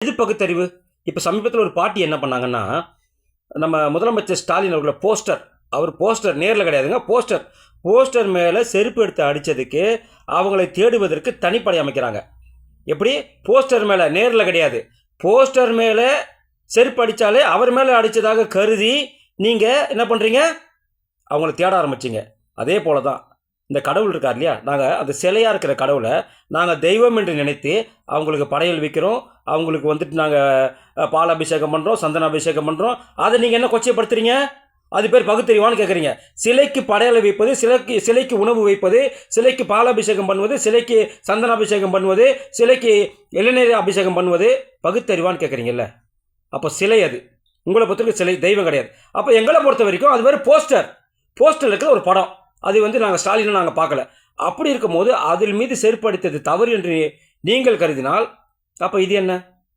எது பகுத்தறிவு இப்போ சமீபத்தில் ஒரு பார்ட்டி என்ன பண்ணாங்கன்னா நம்ம முதலமைச்சர் ஸ்டாலின் அவர்கள போஸ்டர் அவர் போஸ்டர் நேரில் கிடையாதுங்க போஸ்டர் போஸ்டர் மேலே செருப்பு எடுத்து அடித்ததுக்கு அவங்களை தேடுவதற்கு தனிப்படை அமைக்கிறாங்க. எப்படி? போஸ்டர் மேலே நேரில் கிடையாது. போஸ்டர் மேலே செருப்பு அடித்தாலே அவர் மேலே அடித்ததாக கருதி நீங்கள் என்ன பண்ணுறீங்க அவங்கள தேட ஆரம்பிச்சிங்க. அதே போல தான் இந்த கடவுள் இருக்கார் இல்லையா? நாங்கள் அந்த சிலையாக இருக்கிற கடவுளை நாங்கள் தெய்வம் என்று நினைத்து அவங்களுக்கு படையல் வைக்கிறோம். அவங்களுக்கு வந்துட்டு நாங்கள் பால் அபிஷேகம் பண்ணுறோம் சந்தன அபிஷேகம் பண்ணுறோம் அதை நீங்கள் என்ன கொச்சைப்படுத்துறீங்க? அது பேர் பகுத்தறிவான்னு கேட்குறீங்க சிலைக்கு படையலை வைப்பது சிலைக்கு சிலைக்கு உணவு வைப்பது சிலைக்கு பாலாபிஷேகம் பண்ணுவது சிலைக்கு சந்தன அபிஷேகம் பண்ணுவது சிலைக்கு இளநீர் அபிஷேகம் பண்ணுவது பகுத்தறிவான்னு கேட்குறீங்கல்ல அப்போ சிலை அது. உங்களை பொறுத்தவரைக்கும் சிலை தெய்வம் கிடையாது. அப்போ எங்களை பொறுத்த வரைக்கும் அது மாதிரி போஸ்டர். போஸ்டர் இருக்கிற ஒரு படம். அது வந்து நாங்கள் ஸ்டாலினை நாங்கள் பார்க்கல. அப்படி இருக்கும்போது அதில் மீது செருப்படுத்தது தவறு என்று நீங்கள் கருதினால் அப்போ இது என்ன